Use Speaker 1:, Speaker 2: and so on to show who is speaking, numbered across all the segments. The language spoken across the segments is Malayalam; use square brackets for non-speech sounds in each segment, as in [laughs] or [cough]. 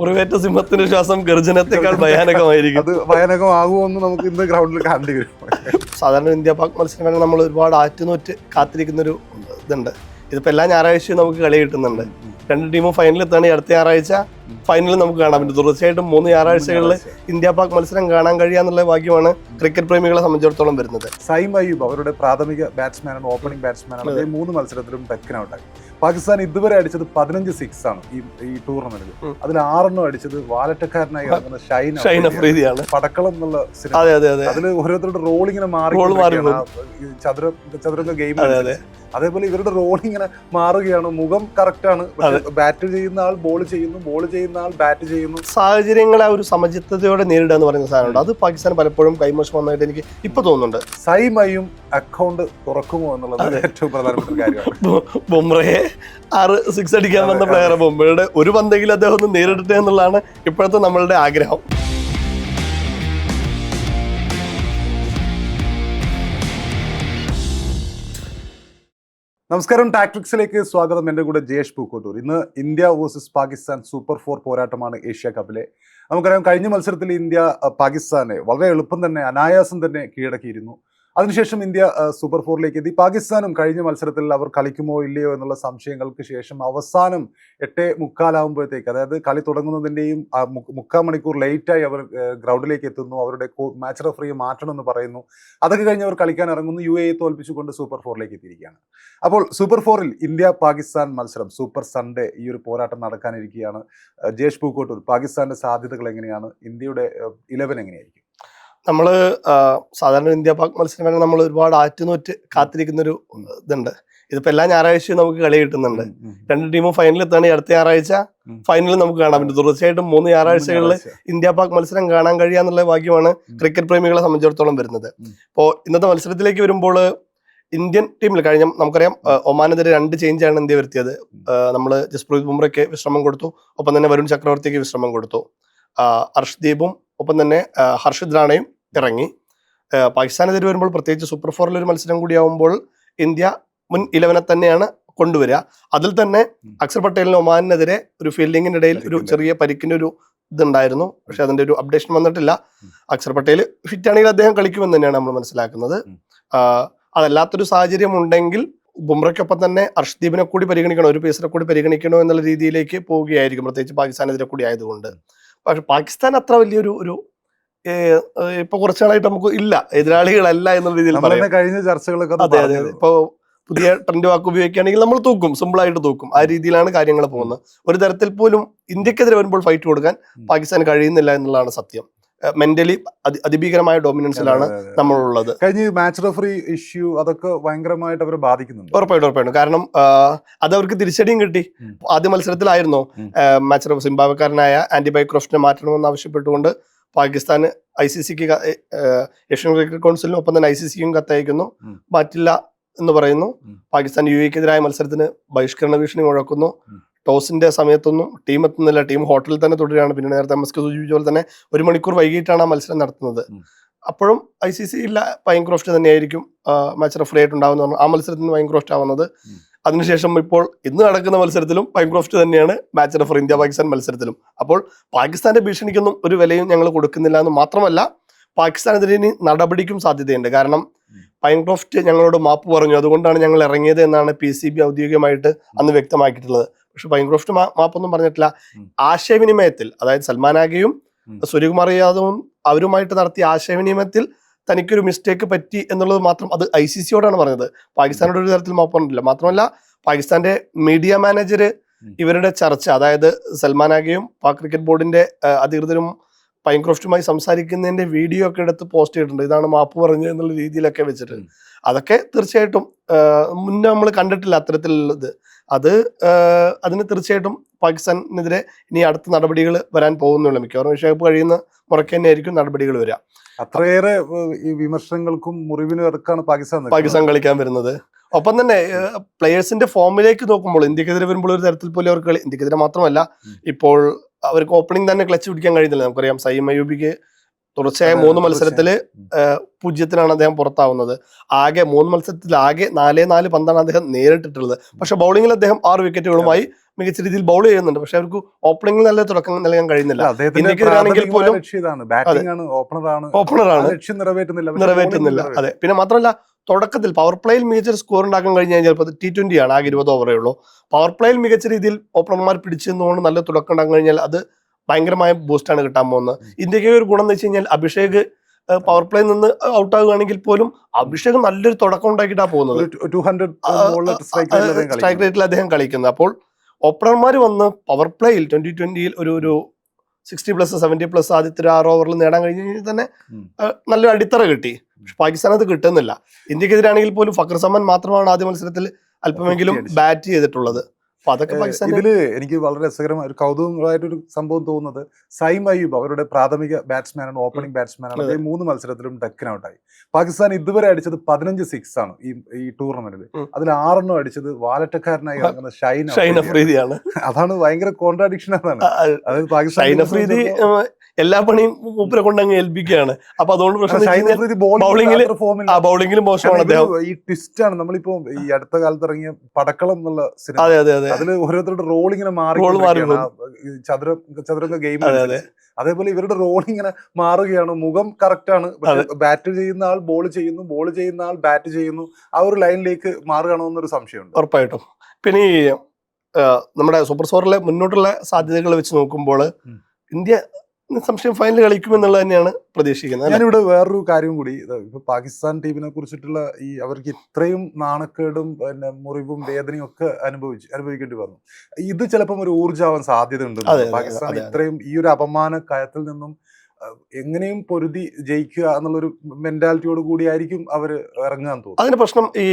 Speaker 1: മുറിവേറ്റ സിംഹത്തിന്റെ ശ്വാസം ഗർജനത്തെക്കാൾ ഭയാനകമായിരിക്കും.
Speaker 2: അത് ഭയാനകമാകുമോ എന്ന് നമുക്ക് ഇന്ന് ഗ്രൗണ്ടിൽ കാണേണ്ടി വരും.
Speaker 1: സാധാരണ ഇന്ത്യ പാക് മത്സരങ്ങൾ നമ്മൾ ഒരുപാട് ആറ്റുനോറ്റ് കാത്തിരിക്കുന്ന ഒരു ഇതുണ്ട്. ഇതിപ്പോ എല്ലാ ഞായറാഴ്ചയും നമുക്ക് കളി കിട്ടുന്നുണ്ട്. രണ്ട് ടീമും ഫൈനലിൽ എത്താണ് അടുത്ത ഞായറാഴ്ച ഫൈനലിൽ നമുക്ക് കാണാൻ പറ്റും. തുടർച്ചയായിട്ടും മൂന്ന് ഞായറാഴ്ചകളിൽ ഇന്ത്യ പാക് മത്സരം കാണാൻ കഴിയാന്നുള്ള ഭാഗ്യമാണ് ക്രിക്കറ്റ് പ്രേമികളെ സംബന്ധിച്ചിടത്തോളം വരുന്നത്.
Speaker 2: സൈം അയ്യൂബ് അവരുടെ പ്രാഥമിക ബാറ്റ്സ്മാനാണ് ഓപ്പണിംഗ് ബാറ്റ്സ്മാനാണ് ഈ മൂന്ന് മത്സരത്തിലും ഡക്കിന് ഔട്ടായി പാകിസ്ഥാൻ ഇതുവരെ അടിച്ചത് പതിനഞ്ച് സിക്സ് ആണ് ഈ ഈ ടൂർണമെന്റിൽ അതിൽ ആറെണ്ണം അടിച്ചത് വാലറ്റക്കാരനായി ഇറങ്ങുന്ന ഷൈൻ
Speaker 1: ഷൈൻ
Speaker 2: അഫ്രീദിയാണ്. പടക്കളം എന്നുള്ള സിനിമ
Speaker 1: അതെ അതെ അതെ.
Speaker 2: അതിൽ ഓരോരുത്തരുടെ റോൾ ഇങ്ങനെ മാറി ചതുര ചതുരംഗ ഗെയിം
Speaker 1: അതെ, അതെ.
Speaker 2: അതേപോലെ ഇവരുടെ റോൾ ഇങ്ങനെ മാറുകയാണ്. മുഖം കറക്റ്റ് ആണ്. ബാറ്റ് ചെയ്യുന്ന ആൾ ബോൾ ചെയ്യുന്നു ബോൾ ചെയ്യുന്ന ആൾ ബാറ്റ് ചെയ്യുന്നു.
Speaker 1: സാഹചര്യങ്ങളെ ഒരു സമചിത്തതയോടെ നേരിടുക എന്ന് പറയുന്ന സാധനമുണ്ട്. അത് പാകിസ്ഥാൻ പലപ്പോഴും കൈമോശം വന്നതായിട്ട് എനിക്ക് ഇപ്പൊ തോന്നുന്നുണ്ട്.
Speaker 2: സൈമയും അക്കൗണ്ട് തുറക്കുമോ എന്നുള്ളത് ഏറ്റവും പ്രധാനപ്പെട്ട കാര്യമാണ്.
Speaker 1: ബുംറയെ ആറ് സിക്സ് അടിക്കാൻ വന്ന പ്ലെയർ ബുംറയുടെ ഒരു പന്തെങ്കിലും അദ്ദേഹം ഒന്ന് നേരിടട്ടെ എന്നുള്ളതാണ് ഇപ്പോഴത്തെ നമ്മളുടെ ആഗ്രഹം.
Speaker 2: നമസ്കാരം. ടാക്ടിക്സിലേക്ക് സ്വാഗതം. എന്റെ കൂടെ ജയേഷ് പൂക്കോട്ടൂർ. ഇന്ന് India versus Pakistan super four പോരാട്ടമാണ് ഏഷ്യ കപ്പിലെ. നമുക്കറിയാം കഴിഞ്ഞ മത്സരത്തിൽ ഇന്ത്യ പാകിസ്ഥാനെ വളരെ എളുപ്പം തന്നെ അനായാസം തന്നെ കീഴടക്കിയിരുന്നു. അതിനുശേഷം ഇന്ത്യ സൂപ്പർ ഫോറിലേക്ക് എത്തി. പാകിസ്ഥാനും കഴിഞ്ഞ മത്സരത്തിൽ അവർ കളിക്കുമോ ഇല്ലയോ എന്നുള്ള സംശയങ്ങൾക്ക് ശേഷം അവസാനം എട്ടേ മുക്കാലാകുമ്പോഴത്തേക്ക് അതായത് കളി തുടങ്ങുന്നതിന്റെയും മുക്കാൽ മണിക്കൂർ ലേറ്റായി അവർ ഗ്രൗണ്ടിലേക്ക് എത്തുന്നു. അവരുടെ മാച്ച് റഫറിയെ മാറ്റണമെന്ന് പറയുന്നു. അതൊക്കെ കഴിഞ്ഞ് അവർ കളിക്കാൻ ഇറങ്ങുന്നു. യു എ തോൽപ്പിച്ചുകൊണ്ട് സൂപ്പർ ഫോറിലേക്ക് എത്തിയിരിക്കുകയാണ്. അപ്പോൾ സൂപ്പർ ഫോറിൽ ഇന്ത്യ പാകിസ്ഥാൻ മത്സരം സൂപ്പർ സൺഡേ ഈ ഒരു പോരാട്ടം നടക്കാനിരിക്കുകയാണ്. ജേഷ് പൂക്കോട്ടൂർ പാകിസ്ഥാന്റെ സാധ്യതകൾ എങ്ങനെയാണ്? ഇന്ത്യയുടെ ഇലവൻ എങ്ങനെയായിരിക്കും?
Speaker 1: നമ്മൾ സാധാരണ ഇന്ത്യ പാക് മത്സരം നമ്മൾ ഒരുപാട് ആറ്റുനോറ്റ് കാത്തിരിക്കുന്ന ഒരു ഇതുണ്ട്. ഇതിപ്പോ എല്ലാ ഞായറാഴ്ചയും നമുക്ക് കളി കിട്ടുന്നുണ്ട്. രണ്ട് ടീമും ഫൈനലിൽ എത്താണ് അടുത്ത ഞായറാഴ്ച ഫൈനലിൽ നമുക്ക് കാണാൻ പറ്റും. തുടർച്ചയായിട്ടും മൂന്ന് ഞായറാഴ്ചകളിൽ ഇന്ത്യ പാക് മത്സരം കാണാൻ കഴിയാന്നുള്ള ഭാഗ്യമാണ്. ക്രിക്കറ്റ് പ്രേമികളെ സംബന്ധിച്ചിടത്തോളം വരുന്നത്.
Speaker 2: അപ്പോൾ
Speaker 1: ഇപ്പോൾ ഇന്നത്തെ മത്സരത്തിലേക്ക് വരുമ്പോൾ ഇന്ത്യൻ ടീമിൽ കഴിഞ്ഞ നമുക്കറിയാം ഒമാനെതിരെ രണ്ട് ചേഞ്ചാണ് ഇന്ത്യ വരുത്തിയത്. നമ്മൾ ജസ്പ്രീത് ബുംറയ്ക്ക് വിശ്രമം കൊടുത്തു. ഒപ്പം തന്നെ വരുൺ ചക്രവർത്തിക്ക് വിശ്രമം കൊടുത്തു. അർഷ്ദീപും ഒപ്പം തന്നെ ഹർഷിദ് റാണയും ഇറങ്ങി. പാകിസ്ഥാനെതിരെ വരുമ്പോൾ പ്രത്യേകിച്ച് സൂപ്പർ ഫോറിൽ ഒരു മത്സരം കൂടിയാവുമ്പോൾ ഇന്ത്യ മുൻ ഇലവനെ തന്നെയാണ് കൊണ്ടുവരിക. അതിൽ തന്നെ അക്സർ പട്ടേലിന് ഒമാനെതിരെ ഒരു ഫീൽഡിങ്ങിന്റെ ഇടയിൽ ഒരു ചെറിയ പരിക്കിന്റെ ഒരു ഇതുണ്ടായിരുന്നു. പക്ഷെ അതിന്റെ ഒരു അപ്ഡേഷൻ വന്നിട്ടില്ല. അക്സർ പട്ടേൽ ഫിറ്റ് ആണെങ്കിൽ അദ്ദേഹം കളിക്കുമെന്ന് തന്നെയാണ് നമ്മൾ മനസ്സിലാക്കുന്നത്. അതല്ലാത്തൊരു സാഹചര്യം ഉണ്ടെങ്കിൽ ബുംറയ്ക്കൊപ്പം തന്നെ അർഷ്ദീപിനെ കൂടി പരിഗണിക്കണോ ഒരു പേസറെ കൂടി പരിഗണിക്കണോ എന്നുള്ള രീതിയിലേക്ക് പോവുകയായിരിക്കും പ്രത്യേകിച്ച് പാകിസ്ഥാനെതിരെ കൂടി ആയതുകൊണ്ട്. പക്ഷെ പാകിസ്ഥാൻ അത്ര വലിയൊരു ഒരു ഇപ്പൊ കുറച്ചാളായിട്ട് നമുക്ക് ഇല്ല. എതിരാളികളല്ല എന്നുള്ള രീതിയിൽ
Speaker 2: കഴിഞ്ഞ ചർച്ചകളൊക്കെ അതെ
Speaker 1: അതെ ഇപ്പൊ പുതിയ ട്രെൻഡ് വാക്ക് ഉപയോഗിക്കുകയാണെങ്കിൽ നമ്മൾ തൂക്കും സിമ്പിൾ ആയിട്ട് തൂക്കും. ആ രീതിയിലാണ് കാര്യങ്ങൾ പോകുന്നത്. ഒരു തരത്തിൽ പോലും ഇന്ത്യക്കെതിരെ വരുമ്പോൾ ഫൈറ്റ് കൊടുക്കാൻ. പാകിസ്ഥാൻ കഴിയുന്നില്ല എന്നുള്ളതാണ് സത്യം. മെന്റലി അതിഭീകരമായ ഡോമിനൻസിലാണ്. നമ്മളുള്ളത്.
Speaker 2: കഴിഞ്ഞ മാച്ച് റഫറി ഇഷ്യൂ അതൊക്കെ ഭയങ്കരമായിട്ട് അവരെ ബാധിക്കുന്നുണ്ട്.
Speaker 1: ഉറപ്പായിട്ടും ഉറപ്പായിട്ടും. കാരണം അത് അവർക്ക് തിരിച്ചടിയും കിട്ടി. ആദ്യ മത്സരത്തിലായിരുന്നു
Speaker 2: മാച്ച്
Speaker 1: മാച്ച് സിംബാബ്വക്കാരനായ ആന്റി ബൈക്രോഫ്റ്റിനെ മാറ്റണമെന്ന് ആവശ്യപ്പെട്ടുകൊണ്ട് പാകിസ്ഥാൻ ഐ സി സിക്ക് ഏഷ്യൻ ക്രിക്കറ്റ് കൗൺസിലിനും ഒപ്പം തന്നെ ഐ സി സിക്കും കത്തയക്കുന്നു. മാറ്റില്ല എന്ന് പറയുന്നു. പാകിസ്ഥാൻ യു എക്കെതിരായ മത്സരത്തിന് ബഹിഷ്കരണ ഭീഷണി മുഴക്കുന്നു. ടോസിന്റെ സമയത്തൊന്നും ടീം എത്തുന്നില്ല. ടീം ഹോട്ടലിൽ തന്നെ തുടരുകയാണ്. പിന്നെ നേരത്തെ എം എസ് കെ സൂചിപ്പിച്ച പോലെ തന്നെ ഒരു മണിക്കൂർ വൈകിട്ടാണ് ആ മത്സരം നടത്തുന്നത്. അപ്പോഴും ഐ സി സി ഇല്ല. പൈൻക്രോഫ്റ്റ് തന്നെയായിരിക്കും മാച്ച് റഫറി ആയിട്ടുണ്ടാവുന്ന ആ മത്സരത്തിന് പൈൻക്രോഫ്റ്റ് ആവുന്നത്. അതിനുശേഷം ഇപ്പോൾ ഇന്ന് നടക്കുന്ന മത്സരത്തിലും പൈൻക്രോഫ്റ്റ് തന്നെയാണ് മാച്ച് റഫർ ഇന്ത്യ പാകിസ്ഥാൻ മത്സരത്തിലും. അപ്പോൾ പാകിസ്ഥാന്റെ ഭീഷണിക്കൊന്നും ഒരു വിലയും ഞങ്ങൾ കൊടുക്കുന്നില്ല എന്ന് മാത്രമല്ല പാകിസ്ഥാനെതിരെ ഇനി നടപടിക്കും സാധ്യതയുണ്ട്. കാരണം പൈൻക്രോഫ്റ്റ് ഞങ്ങളോട് മാപ്പ് പറഞ്ഞു. അതുകൊണ്ടാണ് ഞങ്ങൾ ഇറങ്ങിയത് എന്നാണ് പി സി ബി ഔദ്യോഗികമായിട്ട് അന്ന് വ്യക്തമാക്കിയിട്ടുള്ളത്. പക്ഷെ പൈൻക്രോഫ്റ്റ് മാപ്പൊന്നും പറഞ്ഞിട്ടില്ല. ആശയവിനിമയത്തിൽ അതായത് സൽമാൻ
Speaker 2: ആഗയും
Speaker 1: സൂര്യകുമാർ യാദവും അവരുമായിട്ട് നടത്തിയ ആശയവിനിമയത്തിൽ തനിക്കൊരു മിസ്റ്റേക്ക് പറ്റി എന്നുള്ളത് മാത്രം അത് ഐ സി സിയോടാണ് പറഞ്ഞത്. പാകിസ്ഥാനോട് ഒരു തരത്തിൽ മാപ്പ് പറഞ്ഞിട്ടില്ല. മാത്രമല്ല പാകിസ്ഥാന്റെ മീഡിയ മാനേജർ ഇവരുടെ ചർച്ച അതായത് സൽമാൻ ആഗയും പാക് ക്രിക്കറ്റ് ബോർഡിന്റെ അധികൃതരും പൈൻക്രോഫ്റ്റുമായി സംസാരിക്കുന്നതിന്റെ വീഡിയോ ഒക്കെ എടുത്ത് പോസ്റ്റ് ചെയ്തിട്ടുണ്ട്. ഇതാണ് മാപ്പ് പറഞ്ഞത് എന്നുള്ള രീതിയിലൊക്കെ വെച്ചിട്ട്. അതൊക്കെ തീർച്ചയായിട്ടും മുന്നേ നമ്മൾ കണ്ടിട്ടില്ല അത്തരത്തിലുള്ളത്. അത് അതിന് തീർച്ചയായിട്ടും പാകിസ്ഥാനെതിരെ ഇനി അടുത്ത നടപടികൾ വരാൻ പോകുന്നുള്ളൂ മിക്കവാറും വിഷയപ്പ് കഴിയുന്ന മുറയ്ക്ക് തന്നെയായിരിക്കും നടപടികൾ വരിക.
Speaker 2: അത്രയേറെ ഈ വിമർശനങ്ങൾക്കും മുറിവിനും ഇറക്കാണ് പാകിസ്ഥാൻ.
Speaker 1: പാകിസ്ഥാൻ കളിക്കാൻ വരുന്നത്. ഒപ്പം തന്നെ പ്ലെയേഴ്സിന്റെ ഫോമിലേക്ക് നോക്കുമ്പോൾ ഇന്ത്യക്കെതിരെ വരുമ്പോൾ ഒരു തരത്തിൽ പോലും അവർക്ക് കളി ഇന്ത്യക്കെതിരെ മാത്രമല്ല ഇപ്പോൾ അവർക്ക് ഓപ്പണിംഗ് തന്നെ ക്ലച്ച് പിടിക്കാൻ കഴിയുന്നില്ല. നമുക്കറിയാം സൈം അയ്യൂബിക്ക് തുടർച്ചയായ മൂന്ന്. മത്സരത്തിൽ പൂജ്യത്തിനാണ് അദ്ദേഹം പുറത്താവുന്നത്. ആകെ മൂന്ന് മത്സരത്തിൽ ആകെ നാലേ നാല് പന്താണ് അദ്ദേഹം നേരിട്ടിട്ടുള്ളത്. പക്ഷെ ബൗളിംഗിൽ അദ്ദേഹം ആറ് വിക്കറ്റുകളുമായി മികച്ച രീതിയിൽ ബൗൾ ചെയ്യുന്നുണ്ട്. പക്ഷെ അവർക്ക് ഓപ്പണിംഗിൽ നല്ല തുടക്കം നൽകാൻ കഴിയുന്നില്ല. ഇന്ത്യക്കെതിരാണെങ്കിൽ പോലും-
Speaker 2: ഓപ്പണറാണ് നിറവേറ്റുന്നില്ല.
Speaker 1: അതെ. പിന്നെ മാത്രമല്ല തുടക്കത്തിൽ പവർ പ്ലേയിൽ മികച്ച സ്കോർ ഉണ്ടാക്കാൻ കഴിഞ്ഞ് കഴിഞ്ഞാൽ ചിലപ്പോൾ ടി ട്വന്റി ആണ്. ആകെ ഇരുപത് ഓവറേ ഉള്ളൂ. പവർ പ്ലേയിൽ മികച്ച രീതിയിൽ ഓപ്പണർമാർ പിടിച്ചെന്നുകൊണ്ട് നല്ല തുടക്കം ഉണ്ടാക്കാൻ കഴിഞ്ഞാൽ അത് ഭയങ്കരമായ ബൂസ്റ്റാണ് കിട്ടാൻ പോകുന്നത്. ഇന്ത്യയ്ക്ക് ഒരു ഗുണം എന്ന് വെച്ച് കഴിഞ്ഞാൽ അഭിഷേക് പവർ പ്ലേയിൽ നിന്ന് ഔട്ട് ആകുകയാണെങ്കിൽ പോലും അഭിഷേക് നല്ലൊരു തുടക്കം ഉണ്ടാക്കിയിട്ടാണ് പോകുന്നത്.
Speaker 2: ഒരു ടു ഹൺഡ്രഡ് സ്ട്രൈക്ക്
Speaker 1: റേറ്റിൽ അദ്ദേഹം കളിക്കുന്നത് അപ്പോൾ ഓപ്പണർമാർ വന്ന് പവർ പ്ലേയിൽ ട്വന്റി ട്വന്റിയിൽ ഒരു ഒരു സിക്സ്റ്റി പ്ലസ് സെവന്റി പ്ലസ് ആദ്യത്തെ ഒരു ആറ് ഓവറിൽ നേടാൻ കഴിഞ്ഞ് കഴിഞ്ഞാൽ തന്നെ. നല്ലൊരു അടിത്തറ കിട്ടി. പക്ഷെ പാകിസ്ഥാൻ അത് കിട്ടുന്നില്ല. ഇന്ത്യക്കെതിരാണെങ്കിൽ പോലും ഫക്ർ സമാൻ മാത്രമാണ് ആദ്യ മത്സരത്തിൽ അല്പമെങ്കിലും ബാറ്റ് ചെയ്തിട്ടുള്ളത്.
Speaker 2: ഇതിൽ എനിക്ക് വളരെ രസകരമായ ഒരു കൗതുകമായിട്ടൊരു സംഭവം തോന്നുന്നത് സൈം അയ്യൂബ് അവരുടെ പ്രാഥമിക ബാറ്റ്സ്മാനാണ് ഓപ്പണിംഗ് ബാറ്റ്സ്മാനാണ്.
Speaker 1: അതെ.
Speaker 2: അദ്ദേഹം മൂന്ന് മത്സരത്തിലും ഡക്കൻ ഔട്ടായി പാകിസ്ഥാൻ ഇതുവരെ അടിച്ചത് പതിനഞ്ച് സിക്സ് ആണ് ഈ ഈ ടൂർണമെന്റിൽ. അതിൽ ആറെണ്ണം അടിച്ചത് വാലറ്റക്കാരനായി ഇറങ്ങുന്ന ഷൈൻ
Speaker 1: ഷൈൻ
Speaker 2: അഫ്രീദിയാണ്. അതാണ് ഭയങ്കര കോൺട്രാഡിക്ഷൻ അതാണ്. അതായത് പാകിസ്ഥാൻ
Speaker 1: എല്ലാ പണിയും മൂപ്പരെ കൊണ്ട് അങ്ങ് ഏൽപ്പിക്കുകയാണ്. അപ്പൊ അതുകൊണ്ട് പ്രശ്നം
Speaker 2: ബോളിംഗിൽ
Speaker 1: മോശമാണ് അദ്ദേഹം.
Speaker 2: ഈ ട്വിസ്റ്റ് ആണ്. നമ്മളിപ്പോ ഈ അടുത്ത കാലത്ത് ഇറങ്ങിയ പടക്കളം എന്നുള്ള സിനിമ
Speaker 1: അതെ അതെ അതെ.
Speaker 2: അതിൽ ഓരോരുത്തരുടെ റോൾ ഇങ്ങനെ മാറി
Speaker 1: Role മാറി
Speaker 2: ചതുര ചതുരംഗ ഗെയിം
Speaker 1: അതെ, അതെ.
Speaker 2: അതേപോലെ ഇവരുടെ റോൾ ഇങ്ങനെ മാറുകയാണ്. മുഖം കറക്റ്റ് ആണ്. ബാറ്റ് ചെയ്യുന്ന ആൾ ബോൾ ചെയ്യുന്നു. ബോൾ ചെയ്യുന്ന ആൾ ബാറ്റ് ചെയ്യുന്നു. ആ ഒരു ലൈനിലേക്ക് മാറുകയാണോ എന്നൊരു സംശയമുണ്ട്.
Speaker 1: ഉറപ്പായിട്ടും. പിന്നെ ഈ നമ്മുടെ സൂപ്പർ സോറിലെ മുന്നോട്ടുള്ള സാധ്യതകൾ വെച്ച് നോക്കുമ്പോൾ ഇന്ത്യ സംശയം ഫൈനൽ കളിക്കുമെന്നുള്ളത് തന്നെയാണ് പ്രതീക്ഷിക്കുന്നത്?
Speaker 2: ഞാനിവിടെ വേറൊരു കാര്യം കൂടി ഇപ്പൊ പാകിസ്ഥാൻ ടീമിനെ കുറിച്ചിട്ടുള്ള ഈ അവർക്ക് ഇത്രയും നാണക്കേടും പിന്നെ മുറിവും വേദനയും ഒക്കെ അനുഭവിച്ചു അനുഭവിക്കേണ്ടി വന്നു. ഇത് ചിലപ്പം ഒരു ഊർജാവാൻ സാധ്യതയുണ്ട്
Speaker 1: അതെ, അതെ,
Speaker 2: പാകിസ്ഥാൻ. ഇത്രയും ഈ ഒരു അപമാന കയത്തിൽ നിന്നും എങ്ങനെയും പൊരുതി ജയിക്കുക എന്നുള്ളൊരു മെന്റാലിറ്റിയോട് കൂടിയായിരിക്കും അവർ ഇറങ്ങാൻ തോന്നുന്നു.
Speaker 1: അതിന് പ്രശ്നം ഈ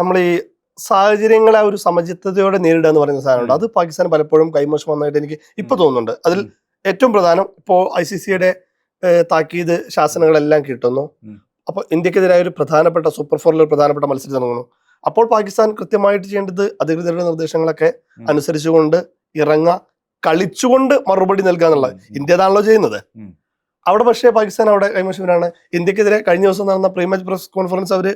Speaker 1: നമ്മൾ ഈ സാഹചര്യങ്ങളെ ആ ഒരു സമചിത്തതയോടെ നേരിടുക എന്ന് പറയുന്ന സാധനമുണ്ട്. അത് പാകിസ്ഥാൻ പലപ്പോഴും കൈമോശം വന്നതായിട്ട് എനിക്ക് ഇപ്പൊ തോന്നുന്നുണ്ട്. അതിൽ. ഏറ്റവും പ്രധാനം ഇപ്പോൾ ഐ സി സിയുടെ താക്കീത് ശാസനങ്ങളെല്ലാം കിട്ടുന്നു. അപ്പോൾ ഇന്ത്യക്കെതിരായ ഒരു പ്രധാനപ്പെട്ട സൂപ്പർ ഫോറിലെ ഒരു പ്രധാനപ്പെട്ട മത്സരം തുടങ്ങുന്നു. അപ്പോൾ പാകിസ്ഥാൻ കൃത്യമായിട്ട് ചെയ്യേണ്ടത് അധികൃതരുടെ നിർദ്ദേശങ്ങളൊക്കെ. അനുസരിച്ചുകൊണ്ട് ഇറങ്ങുക കളിച്ചുകൊണ്ട് മറുപടി നൽകുക എന്നുള്ളത്. ഇന്ത്യതാണല്ലോ ചെയ്യുന്നത്. അവിടെ പക്ഷേ പാകിസ്ഥാൻ അവിടെ കൈമശിവനാണ് ഇന്ത്യക്കെതിരെ കഴിഞ്ഞ ദിവസം നടന്ന പ്രീ മാച്ച് പ്രസ് കോൺഫറൻസ് അവർ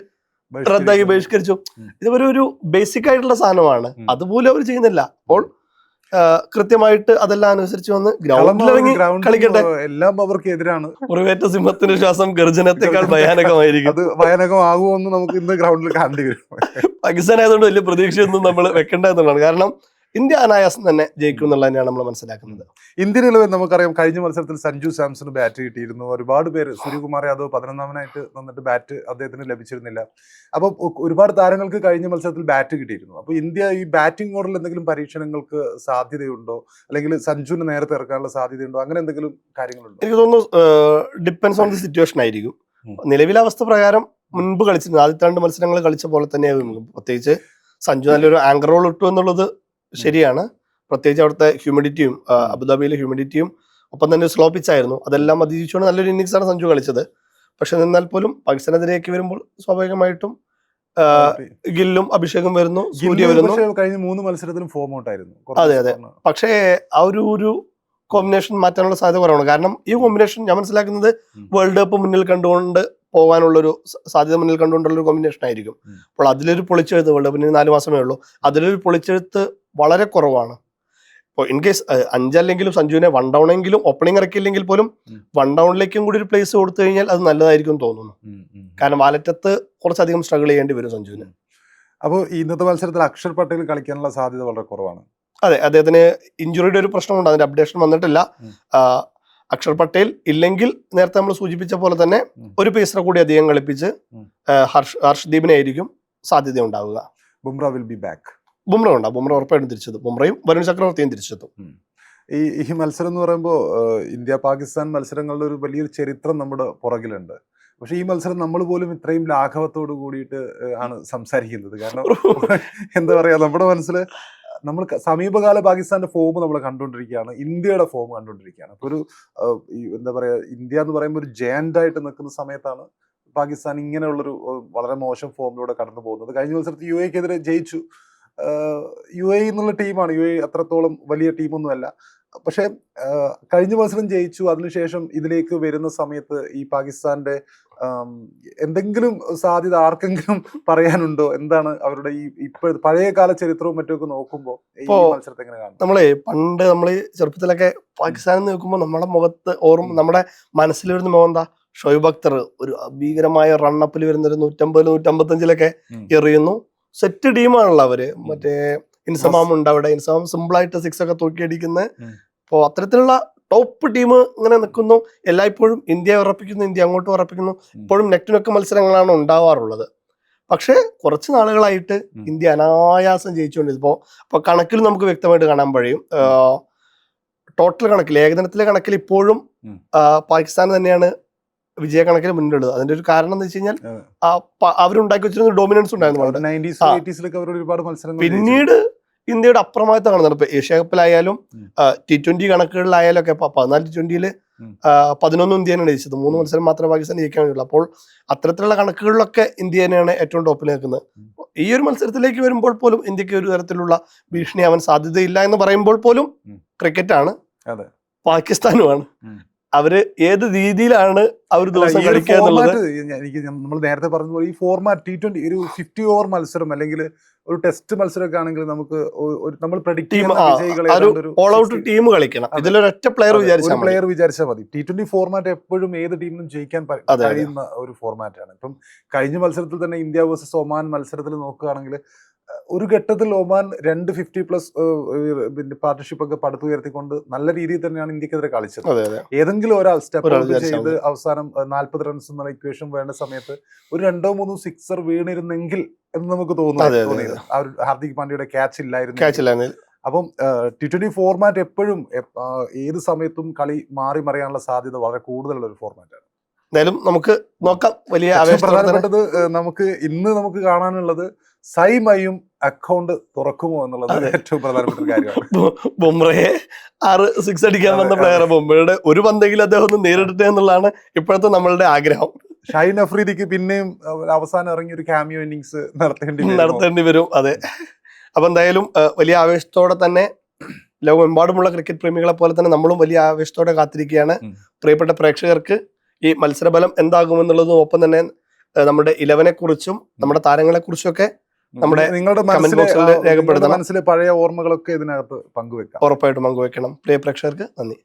Speaker 1: റദ്ദാക്കി ബഹിഷ്കരിച്ചു.
Speaker 2: ഇതൊരു
Speaker 1: ഇത് ഒരു ബേസിക് ആയിട്ടുള്ള സാധനമാണ്. അതുപോലും അവർ ചെയ്യുന്നില്ല. അപ്പോൾ കൃത്യമായിട്ട് അതെല്ലാം അനുസരിച്ച് വന്ന്
Speaker 2: ഗ്രൗണ്ടിലിറങ്ങി
Speaker 1: കളിക്കട്ടെ.
Speaker 2: എല്ലാം അവർക്ക് എതിരാണ്
Speaker 1: മുറിവേറ്റ സിംഹത്തിന്റെ ശ്വാസം ഗർജനത്തെക്കാൾ ഭയാനകമായിരിക്കും.
Speaker 2: അത് ഭയാനകമാകുമോ എന്ന് നമുക്ക് ഇന്ന് ഗ്രൗണ്ടിൽ കാണേണ്ടി വരും.
Speaker 1: പാകിസ്ഥാൻ ആയതുകൊണ്ട് വലിയ പ്രതീക്ഷയൊന്നും നമ്മൾ വെക്കേണ്ട എന്നുള്ളതാണ്. കാരണം ഇന്ത്യ അനായാസം തന്നെ ജയിക്കും എന്നുള്ളത് തന്നെയാണ് നമ്മൾ മനസ്സിലാക്കുന്നത്.
Speaker 2: ഇന്ത്യൻ ഇലവൻ നമുക്കറിയാം കഴിഞ്ഞ മത്സരത്തിൽ സഞ്ജു സാംസണ് ബാറ്റ് കിട്ടിയിരുന്നു. ഒരുപാട് പേര് സൂര്യകുമാർ യാദവ് പതിനൊന്നാമനായിട്ട് നിന്നിട്ട് ബാറ്റ് അദ്ദേഹത്തിന് ലഭിച്ചിരുന്നില്ല. അപ്പൊ ഒരുപാട് താരങ്ങൾക്ക് കഴിഞ്ഞ മത്സരത്തിൽ ബാറ്റ് കിട്ടിയിരുന്നു. അപ്പൊ ഇന്ത്യ ഈ ബാറ്റിംഗ് ഓർഡറിൽ എന്തെങ്കിലും പരീക്ഷണങ്ങൾക്ക് സാധ്യതയുണ്ടോ? അല്ലെങ്കിൽ സഞ്ജുവിന് നേരത്തെ ഇറക്കാനുള്ള സാധ്യതയുണ്ടോ? അങ്ങനെ എന്തെങ്കിലും കാര്യങ്ങളുണ്ടോ?
Speaker 1: എനിക്ക് തോന്നുന്നു ഡിപ്പെൻസ് ഓൺ ദി സിറ്റുവേഷൻ ആയിരിക്കും. നിലവിലെ അവസ്ഥ പ്രകാരം മുൻപ് കളിച്ചിരുന്നു ആദ്യത്തെ രണ്ട് മത്സരങ്ങൾ കളിച്ച പോലെ തന്നെയായിരുന്നു. പ്രത്യേകിച്ച് സഞ്ജു നല്ലൊരു ആങ്കർ റോൾ ഇട്ടു എന്നുള്ളത് ശരിയാണ്. പ്രത്യേകിച്ച് അവിടുത്തെ ഹ്യൂമിഡിറ്റിയും അബുദാബിയിലെ ഹ്യൂമിഡിറ്റിയും ഒപ്പം തന്നെ സ്ലോ പിച്ച് ആയിരുന്നു അതെല്ലാം അതിജീവിച്ചുകൊണ്ട് നല്ലൊരു ഇന്നിങ്സ് ആണ് സഞ്ജു കളിച്ചത്. പക്ഷെ എന്നാൽ പോലും പാകിസ്ഥാനെതിരേക്ക് വരുമ്പോൾ സ്വാഭാവികമായിട്ടും ഗില്ലും അഭിഷേകും വരുന്നു സൂര്യ വരുന്നു.
Speaker 2: കഴിഞ്ഞ മൂന്ന് മത്സരത്തിലും ഫോം ഔട്ട് ആയിരുന്നു.
Speaker 1: അതെ, അതെ. പക്ഷേ ആ ഒരു ഒരു കോമ്പിനേഷൻ മാറ്റാനുള്ള സാധ്യത കുറവാണ്. കാരണം ഈ കോമ്പിനേഷൻ ഞാൻ മനസ്സിലാക്കുന്നത്. വേൾഡ് കപ്പ് മുന്നിൽ കണ്ടുകൊണ്ട് പോകാനുള്ളൊരു ഒരു സാധ്യത മുന്നിൽ കണ്ടുകൊണ്ടുള്ള ഒരു കോമ്പിനേഷൻ ആയിരിക്കും. അപ്പോൾ അതിലൊരു പൊളിച്ചെഴുത്ത് വേൾഡ് കപ്പിന് നാല് മാസമേ ഉള്ളൂ. അതിലൊരു പൊളിച്ചെഴുത്ത് വളരെ കുറവാണ്. ഇപ്പോൾ ഇൻ കേസ് അഞ്ചല്ലെങ്കിലും സഞ്ജുവിനെ വൺ ഡൗൺ എങ്കിലും ഓപ്പണിംഗ് ഇറക്കിയില്ലെങ്കിൽ പോലും വൺ ഡൗണിലേക്കും കൂടി ഒരു പ്ലേസ് കൊടുത്തു കഴിഞ്ഞാൽ അത് നല്ലതായിരിക്കും തോന്നുന്നു. കാരണം വാലറ്റത്ത് കുറച്ചധികം സ്ട്രഗിൾ ചെയ്യേണ്ടി വരും സഞ്ജുവിന്.
Speaker 2: അപ്പോൾ ഇന്നത്തെ മത്സരത്തിൽ അക്ഷർ പട്ടേൽ കളിക്കാനുള്ള സാധ്യത വളരെ കുറവാണ്.
Speaker 1: അതെ അദ്ദേഹത്തിന് ഇഞ്ചുറിയുടെ ഒരു പ്രശ്നമുണ്ട്. അതിന്റെ അപ്ഡേഷൻ വന്നിട്ടില്ല. അക്ഷർ പട്ടേൽ ഇല്ലെങ്കിൽ നേരത്തെ നമ്മൾ സൂചിപ്പിച്ച പോലെ തന്നെ ഒരു പേസറെ കൂടി അധികം കളിപ്പിച്ച് ഹർഷ് ഹർഷ്ദീപിനെ ആയിരിക്കും സാധ്യത ഉണ്ടാവുക.
Speaker 2: Bumrah will be back
Speaker 1: Bumrah ഉണ്ടാവും ബുംറ ഉറപ്പായിട്ടും തിരിച്ചെത്തും. ബുംറയും വരുൺ ചക്രവർത്തിയും തിരിച്ചെത്തും.
Speaker 2: ഈ ഈ മത്സരം എന്ന് പറയുമ്പോൾ ഇന്ത്യ പാകിസ്ഥാൻ മത്സരങ്ങളുടെ ഒരു വലിയൊരു ചരിത്രം നമ്മുടെ പുറകിലുണ്ട്. പക്ഷെ ഈ മത്സരം നമ്മൾ പോലും ഇത്രയും ലാഘവത്തോട് കൂടിയിട്ട് ആണ് സംസാരിക്കുന്നത്. കാരണം എന്താ പറയാ നമ്മുടെ മനസ്സിൽ നമ്മൾ സമീപകാല പാകിസ്ഥാന്റെ ഫോം നമ്മൾ കണ്ടുകൊണ്ടിരിക്കുകയാണ്. ഇന്ത്യയുടെ ഫോം കണ്ടുകൊണ്ടിരിക്കുകയാണ്. അപ്പൊ ഒരു എന്താ പറയാ ഇന്ത്യ എന്ന് പറയുമ്പോൾ ഒരു ജയന്റ് ആയിട്ട് നിൽക്കുന്ന സമയത്താണ് പാകിസ്ഥാൻ ഇങ്ങനെയുള്ളൊരു വളരെ മോശം ഫോമിലൂടെ കടന്നു പോകുന്നത് കഴിഞ്ഞ മത്സരത്തിൽ യു എക്കെതിരെ ജയിച്ചു. യു എ എന്നുള്ള ടീമാണ്. യു എ അത്രത്തോളം വലിയ ടീമൊന്നുമല്ല. പക്ഷേ കഴിഞ്ഞ മത്സരം ജയിച്ചു. അതിനുശേഷം ഇതിലേക്ക് വരുന്ന സമയത്ത് ഈ പാകിസ്ഥാന്റെ എന്തെങ്കിലും സാധ്യത ആർക്കെങ്കിലും [laughs] പറയാനുണ്ടോ? എന്താണ് അവരുടെ ഈ ഇപ്പോൾ പഴയ കാല ചരിത്രവും മറ്റുമൊക്കെ നോക്കുമ്പോൾ ഈ
Speaker 1: ഇപ്പോ
Speaker 2: മത്സരത്തെ എങ്ങനെ കാണും
Speaker 1: നമ്മളെ പണ്ട് നമ്മൾ ചെറുപ്പത്തിലൊക്കെ പാകിസ്ഥാനിൽ നോക്കുമ്പോൾ നമ്മുടെ മുഖത്ത് ഓർമ്മ നമ്മുടെ മനസ്സിൽ വരുന്ന മുഖം എന്താ? ഷൊയ്ബ് അക്തർ ഒരു ഭീകരമായ റണ്ണപ്പിൽ വരുന്ന ഒരു നൂറ്റമ്പത് നൂറ്റമ്പത്തഞ്ചിലൊക്കെ. എറിയുന്നു. സെറ്റ് ടീമാണല്ലോ അവർ. മറ്റേ ഇൻസമാം ഉണ്ട് അവിടെ. ഇൻസമാം സിമ്പിൾ ആയിട്ട് സിക്സ് ഒക്കെ തൂക്കി
Speaker 2: അടിക്കുന്ന
Speaker 1: അപ്പോൾ അത്തരത്തിലുള്ള ടോപ്പ് ടീം ഇങ്ങനെ നിൽക്കുന്നു. എല്ലായ്പ്പോഴും ഇന്ത്യ ഉറപ്പിക്കുന്നു ഇന്ത്യ അങ്ങോട്ട് ഉറപ്പിക്കുന്നു. ഇപ്പോഴും നെറ്റിനൊക്കെ മത്സരങ്ങളാണ് ഉണ്ടാവാറുള്ളത്. പക്ഷേ കുറച്ച് നാളുകളായിട്ട് ഇന്ത്യ അനായാസം ജയിച്ചുകൊണ്ടിരുന്നു ഇപ്പോൾ ഇപ്പോൾ കണക്കിൽ നമുക്ക് വ്യക്തമായിട്ട് കാണാൻ കഴിയും. ടോട്ടൽ കണക്കിൽ ഏകദിനത്തിലെ കണക്കിൽ ഇപ്പോഴും പാകിസ്ഥാൻ തന്നെയാണ് വിജയക്കണക്കിൽ മുന്നിലുള്ളത്. അതിന്റെ ഒരു കാരണം എന്ന് വെച്ച് കഴിഞ്ഞാൽ അവരുണ്ടാക്കി വെച്ചിരുന്ന ഡോമിനൻസ് ഉണ്ടായിരുന്നു പിന്നീട് ഇന്ത്യയുടെ അപ്രമാദിത്വം കാണുന്നുണ്ട്. ഇപ്പൊ ഏഷ്യ കപ്പിലായാലും. ടി ട്വന്റി കണക്കുകളിലായാലും ഒക്കെ പതിനാല് ടി ട്വന്റിയിൽ പതിനൊന്നും ഇന്ത്യ ഇന്ത്യയാണ് ജയിച്ചത്. മൂന്ന്. മത്സരം മാത്രമേ പാകിസ്ഥാൻ ജയിക്കാൻ കഴിയുള്ളൂ അപ്പോൾ അത്തരത്തിലുള്ള കണക്കുകളിലൊക്കെ ഇന്ത്യ തന്നെയാണ് ഏറ്റവും ടോപ്പിൽ നിൽക്കുന്നത്. ഈ ഒരു മത്സരത്തിലേക്ക് വരുമ്പോൾ പോലും ഇന്ത്യയ്ക്ക് ഒരു തരത്തിലുള്ള ഭീഷണി ആവാൻ സാധ്യതയില്ല എന്ന് പറയുമ്പോൾ പോലും
Speaker 2: ക്രിക്കറ്റാണ്.
Speaker 1: പാകിസ്ഥാനുമാണ്. അവർ ഏത് രീതിയിലാണ് അവർ ദിവസം കളിക്കുക എന്നുള്ളത്?
Speaker 2: എനിക്ക് നമ്മൾ നേരത്തെ പറഞ്ഞതുപോലെ ഈ ഫോർമാറ്റ് ടി ട്വന്റി ഒരു ഫിഫ്റ്റി ഓവർ മത്സരം അല്ലെങ്കിൽ ഒരു ടെസ്റ്റ് മത്സരമൊക്കെ ആണെങ്കിൽ നമുക്ക് നമ്മൾ
Speaker 1: ഓൾ ഔട്ട് ടീം കളിക്കണം. ഇതിലൊരൊറ്റ പ്ലെയർ വിചാരിച്ചാൽ മതി.
Speaker 2: പ്ലെയർ വിചാരിച്ചാൽ മതി. ടി ട്വന്റി ഫോർമാറ്റ് എപ്പോഴും ഏത് ടീമിനും ജയിക്കാൻ കഴിയുന്ന ഒരു ഫോർമാറ്റ് ആണ്. ഇപ്പം കഴിഞ്ഞ മത്സരത്തിൽ തന്നെ ഇന്ത്യ വേഴ്സസ് ഒമാൻ മത്സരത്തിൽ നോക്കുകയാണെങ്കിൽ ഒരു ഘട്ടത്തിൽ ഒമാൻ രണ്ട് ഫിഫ്റ്റി പ്ലസ് പിന്നെ പാർട്ണർഷിപ്പ് ഒക്കെ പടുത്തുയർത്തിക്കൊണ്ട് നല്ല രീതിയിൽ തന്നെയാണ് ഇന്ത്യക്കെതിരെ കളിച്ചത്. ഏതെങ്കിലും ഒരാൾ സ്റ്റെപ്പ് ചെയ്ത് അവസാനം നാല്പത് റൺസ് എന്നുള്ള ഇക്വേഷൻ വേണ്ട സമയത്ത് ഒരു രണ്ടോ മൂന്നോ സിക്സർ വീണിരുന്നെങ്കിൽ എന്ന് നമുക്ക് തോന്നുന്നു ആ ഹാർദിക് പാണ്ഡ്യയുടെ ക്യാച്ച് ഇല്ലായിരുന്നു. അപ്പം ടി ട്വന്റി ഫോർമാറ്റ് എപ്പോഴും ഏത് സമയത്തും കളി മാറി മറിയാനുള്ള സാധ്യത വളരെ കൂടുതലുള്ള ഒരു ഫോർമാറ്റ് ആണ്.
Speaker 1: എന്തായാലും നമുക്ക് നോക്കാം. വലിയ
Speaker 2: പ്രധാനപ്പെട്ടത് നമുക്ക് ഇന്ന് നമുക്ക് കാണാനുള്ളത് സൈമയും അക്കൗണ്ട് തുറക്കുമോ എന്നുള്ളത് ഏറ്റവും പ്രധാനപ്പെട്ട കാര്യമാണ്.
Speaker 1: ബുംറയെ ആറ് സിക്സ് അടിക്കാൻ വന്ന പ്ലെയർ ബുംറയുടെ ഒരു പന്തെങ്കിലും അദ്ദേഹം ഒന്ന് നേരിടട്ടെ എന്നുള്ളതാണ് ഇപ്പോഴത്തെ നമ്മളുടെ ആഗ്രഹം.
Speaker 2: ഷൈൻ അഫ്രീദിക്ക് പിന്നെയും അവസാനം ഇറങ്ങിയ ഒരു ക്യാമിയോ ഇന്നിങ്സ് നടത്തേണ്ടി?
Speaker 1: നടത്തേണ്ടി വരും അതെ. അപ്പൊ എന്തായാലും വലിയ ആവേശത്തോടെ തന്നെ ലോകമെമ്പാടുമുള്ള ക്രിക്കറ്റ് പ്രേമികളെ പോലെ തന്നെ നമ്മളും വലിയ ആവേശത്തോടെ കാത്തിരിക്കുകയാണ്. പ്രിയപ്പെട്ട പ്രേക്ഷകർക്ക് ഈ മത്സരബലം എന്താകുമെന്നുള്ളതും ഒപ്പം തന്നെ നമ്മുടെ ഇലവനെ കുറിച്ചും നമ്മുടെ താരങ്ങളെ കുറിച്ചും ഒക്കെ നമ്മുടെ
Speaker 2: നിങ്ങളുടെ
Speaker 1: comment
Speaker 2: മനസ്സിലെ
Speaker 1: box ൽ
Speaker 2: ആ, നിങ്ങളുടെ
Speaker 1: രേഖപ്പെടുത്തണം.
Speaker 2: മനസ്സിലെ പഴയ ഓർമ്മകളൊക്കെ ഇതിനകത്ത് പങ്കുവെക്കാം.
Speaker 1: ഉറപ്പായിട്ടും പങ്കുവെക്കണം. പ്രിയ പ്രേക്ഷകർക്ക് നന്ദി.